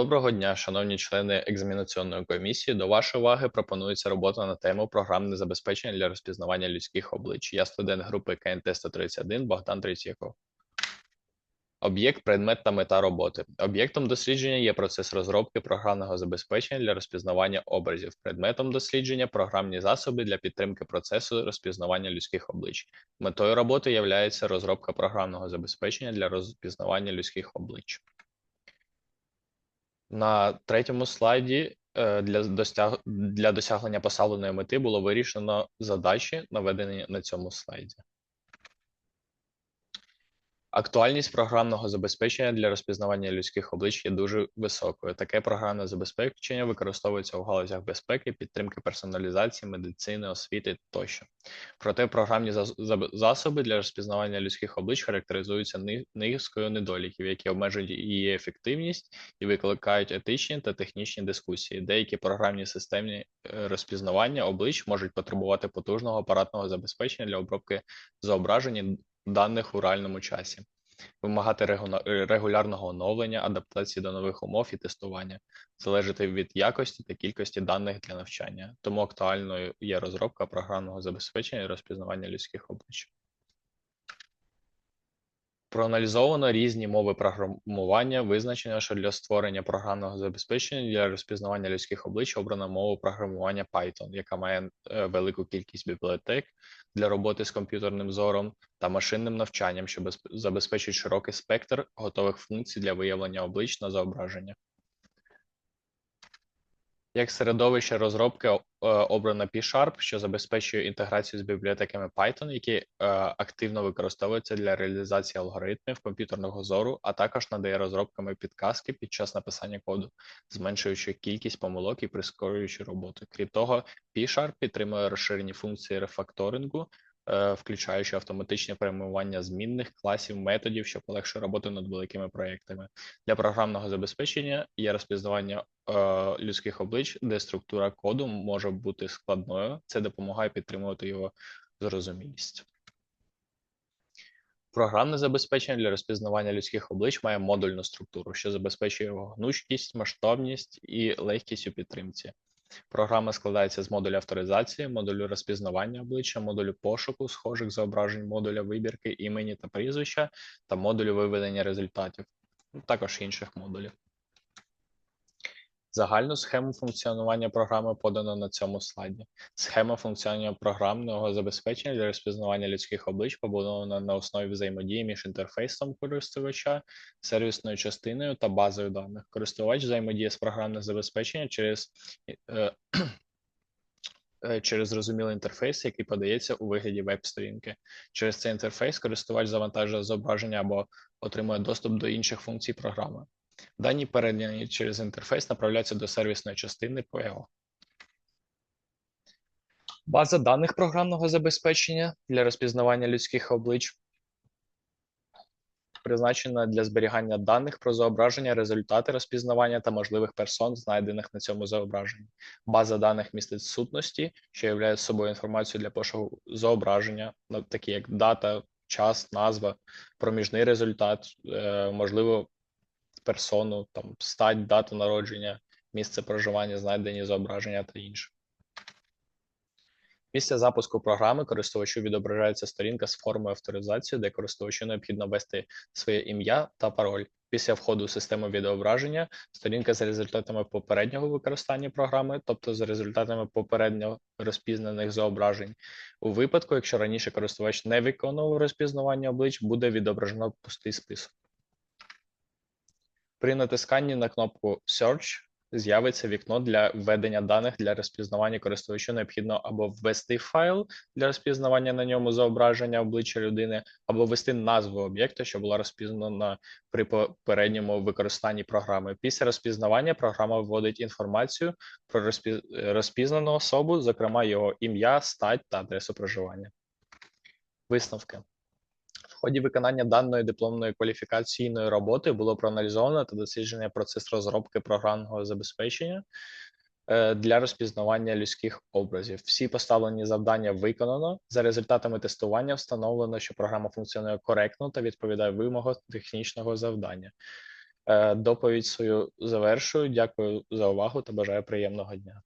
Доброго дня, шановні члени екзаменаційної комісії. До вашої уваги пропонується робота на тему програмне забезпечення для розпізнавання людських облич. Я студент групи КНТ 131 Богдан Третьяков. Об'єкт, предмет та мета роботи. Об'єктом дослідження є процес розробки програмного забезпечення для розпізнавання образів. Предметом дослідження програмні засоби для підтримки процесу розпізнавання людських облич. Метою роботи є розробка програмного забезпечення для розпізнавання людських облич. На третьому слайді е, для досяг... для досягнення поставленої мети було вирішено задачі, наведені на цьому слайді. Актуальність програмного забезпечення для розпізнавання людських облич є дуже високою. Таке програмне забезпечення використовується у галузях безпеки, підтримки персоналізації, медицини, освіти тощо. Проте програмні засоби для розпізнавання людських облич характеризуються низкою недоліків, які обмежують її ефективність і викликають етичні та технічні дискусії. Деякі програмні системні е, розпізнавання облич можуть потребувати потужного апаратного забезпечення для обробки зображень даних у реальному часі, вимагати регулярного оновлення, адаптації до нових умов і тестування, залежати від якості та кількості даних для навчання. Тому актуальною є розробка програмного забезпечення і розпізнавання людських облич. Проаналізовано різні мови програмування. Визначено, що для створення програмного забезпечення для розпізнавання людських облич обрана мова програмування Python, яка має е, велику кількість бібліотек для роботи з комп'ютерним зором та машинним навчанням, що забезпечить широкий спектр готових функцій для виявлення облич на зображеннях. Як середовище розробки е, обрано P-Sharp, що забезпечує інтеграцію з бібліотеками Python, які е, активно використовуються для реалізації алгоритмів комп'ютерного зору, а також надає розробками підказки під час написання коду, зменшуючи кількість помилок і прискорюючи роботу. Крім того, P-Sharp підтримує розширені функції рефакторингу, включаючи автоматичне перейменування змінних класів, методів, що полегшує роботу над великими проєктами. Для програмного забезпечення є розпізнавання е, людських облич, де структура коду може бути складною. Це допомагає підтримувати його зрозумілість. Програмне забезпечення для розпізнавання людських облич має модульну структуру, що забезпечує його гнучкість, масштабність і легкість у підтримці. Програма складається з модуля авторизації, модулю розпізнавання обличчя, модулю пошуку, схожих зображень, модуля вибірки імені та прізвища та модулю виведення результатів, також інших модулів. Загальну схему функціонування програми подано на цьому слайді. Схема функціонування програмного забезпечення для розпізнавання людських облич побудована на основі взаємодії між інтерфейсом користувача, сервісною частиною та базою даних. Користувач взаємодіє з програмним забезпеченням через е, е, Через зрозумілий інтерфейс, який подається у вигляді веб-сторінки. Через цей інтерфейс користувач завантажує зображення або отримує доступ до інших функцій програми. Дані, передані через інтерфейс, направляються до сервісної частини PO. База даних програмного забезпечення для розпізнавання людських облич призначена для зберігання даних про зображення, результати розпізнавання та можливих персон, знайдених на цьому зображенні. База даних містить сутності, що являє собою інформацію для пошуку зображення, такі як дата, час, назва, проміжний результат, е, можливо, персону, там стать, дату народження, місце проживання, знайдені зображення та інше. Після запуску програми користувачу відображається сторінка з формою авторизації, де користувачу необхідно ввести своє ім'я та пароль. Після входу в систему відеображення сторінка з результатами попереднього використання програми, тобто з результатами попередньо розпізнаних зображень. У випадку, якщо раніше користувач не виконував розпізнавання облич, буде відображено пустий список. При натисканні на кнопку Search з'явиться вікно для введення даних для розпізнавання користувачу. Необхідно або ввести файл для розпізнавання на ньому зображення обличчя людини, або ввести назву об'єкта, що була розпізнана при попередньому використанні програми. Після розпізнавання програма вводить інформацію про розпізнану особу, зокрема його ім'я, стать та адресу проживання. Висновки ході виконання даної дипломної кваліфікаційної роботи було проаналізовано та досліджено процес розробки програмного забезпечення е, для розпізнавання людських образів. Всі поставлені завдання виконано. За результатами тестування встановлено, що програма функціонує коректно та відповідає вимогам технічного завдання. Е, Доповідь свою завершую. Дякую за увагу та бажаю приємного дня.